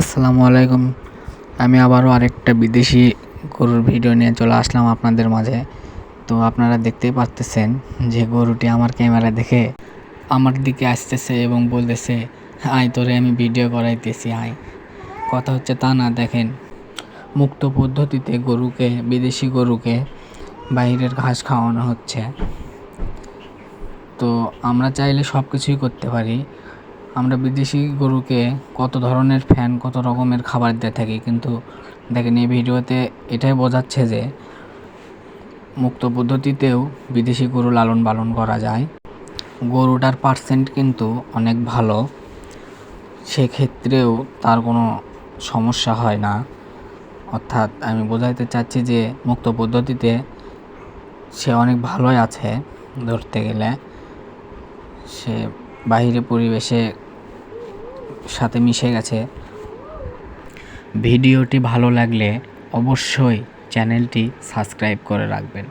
আসসালামু আলাইকুম। আমি আবারও আরেকটা বিদেশি গরুর ভিডিও নিয়ে চলে আসলাম আপনাদের মাঝে। তো আপনারা দেখতেই পারতেছেন যে গরুটি আমার ক্যামেরা দেখে আমার দিকে আসতেছে এবং বলতেছে, আয় তোরে আমি ভিডিও করাইতেছি, আয়। কথা হচ্ছে তা না, দেখেন। মুক্ত পদ্ধতিতে গরুকে, বিদেশি গরুকে বাইরের ঘাস খাওয়ানো হচ্ছে। তো আমরা চাইলে সব কিছুই করতে পারি। আমরা বিদেশি গরুকে কত ধরনের ফ্যান কত রকমের খাবার দিয়ে থাকি, কিন্তু দেখেন এই ভিডিওতে এটাই বোঝাচ্ছে যে মুক্ত পদ্ধতিতেও বিদেশি গরু লালন পালন করা যায়। গরুটার পার্সেন্ট কিন্তু অনেক ভালো, সেক্ষেত্রেও তার কোনো সমস্যা হয় না। অর্থাৎ আমি বোঝাইতে চাচ্ছি যে মুক্ত পদ্ধতিতে সে অনেক ভালোই আছে ধরতে গেলে। সে বাইরে পরিবেশে সাথে মিশে গেছে। ভিডিওটি ভালো লাগলে অবশ্যই চ্যানেলটি সাবস্ক্রাইব করে রাখবেন।